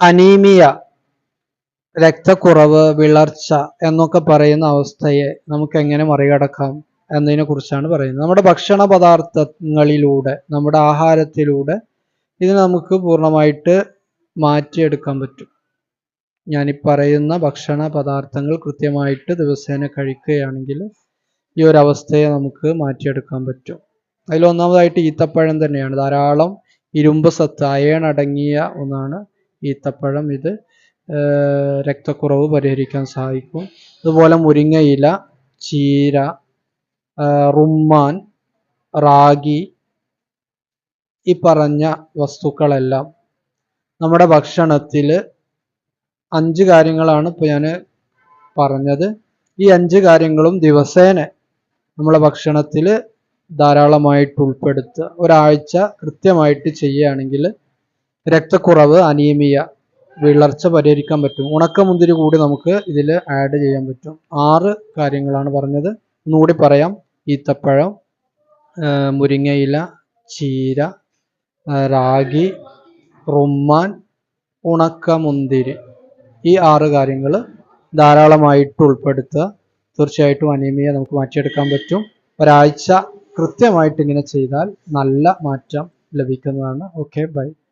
Anaemia രക്തക്കുറവ് വിളർച്ച എന്നൊക്കെ പറയുന്ന അവസ്ഥയെ നമുക്ക് എങ്ങനെ മറികടക്കാം എന്നതിനെ കുറിച്ചാണ് പറയുന്നത്. നമ്മുടെ ഭക്ഷണ പദാർത്ഥങ്ങളിലൂടെ നമ്മുടെ ആഹാരത്തിലൂടെ ഇത് നമുക്ക് പൂർണമായിട്ട് മാറ്റിയെടുക്കാൻ പറ്റും. ഞാനീ പറയുന്ന ഭക്ഷണ പദാർത്ഥങ്ങൾ കൃത്യമായിട്ട് ദിവസേന കഴിക്കുകയാണെങ്കിൽ ഈ ഒരു അവസ്ഥയെ നമുക്ക് മാറ്റിയെടുക്കാൻ പറ്റും. അതിലൊന്നാമതായിട്ട് ഈത്തപ്പഴം തന്നെയാണ്. ധാരാളം ഇരുമ്പ് സത്ത് അയൺ അടങ്ങിയ ഒന്നാണ് ഈത്തപ്പഴം ഇത് രക്തക്കുറവ് പരിഹരിക്കാൻ സഹായിക്കും. അതുപോലെ മുരിങ്ങയില ചീര റുമ്മാൻ റാഗി ഈ പറഞ്ഞ വസ്തുക്കളെല്ലാം നമ്മുടെ ഭക്ഷണത്തിൽ അഞ്ച് കാര്യങ്ങളാണ് ഇപ്പോൾ ഞാൻ പറഞ്ഞത്. ഈ അഞ്ച് കാര്യങ്ങളും ദിവസേന നമ്മളെ ഭക്ഷണത്തിൽ ധാരാളമായിട്ട് ഉൾപ്പെടുത്തുക. ഒരാഴ്ച കൃത്യമായിട്ട് ചെയ്യുകയാണെങ്കിൽ രക്തക്കുറവ് അനീമിയ വിളർച്ച പരിഹരിക്കാൻ പറ്റും. ഉണക്കമുന്തിരി കൂടി നമുക്ക് ഇതിൽ ആഡ് ചെയ്യാൻ പറ്റും. ആറ് കാര്യങ്ങളാണ് പറഞ്ഞത്. ഒന്നുകൂടി പറയാം. ഈത്തപ്പഴം മുരിങ്ങയില ചീര റാഗി റുമ്മാൻ ഉണക്കമുന്തിരി. ഈ ആറ് കാര്യങ്ങൾ ധാരാളമായിട്ട് ഉൾപ്പെടുത്തുക. തീർച്ചയായിട്ടും അനീമിയ നമുക്ക് മാറ്റിയെടുക്കാൻ പറ്റും. ഒരാഴ്ച കൃത്യമായിട്ട് ഇങ്ങനെ ചെയ്താൽ നല്ല മാറ്റം ലഭിക്കുന്നതാണ്. Okay bye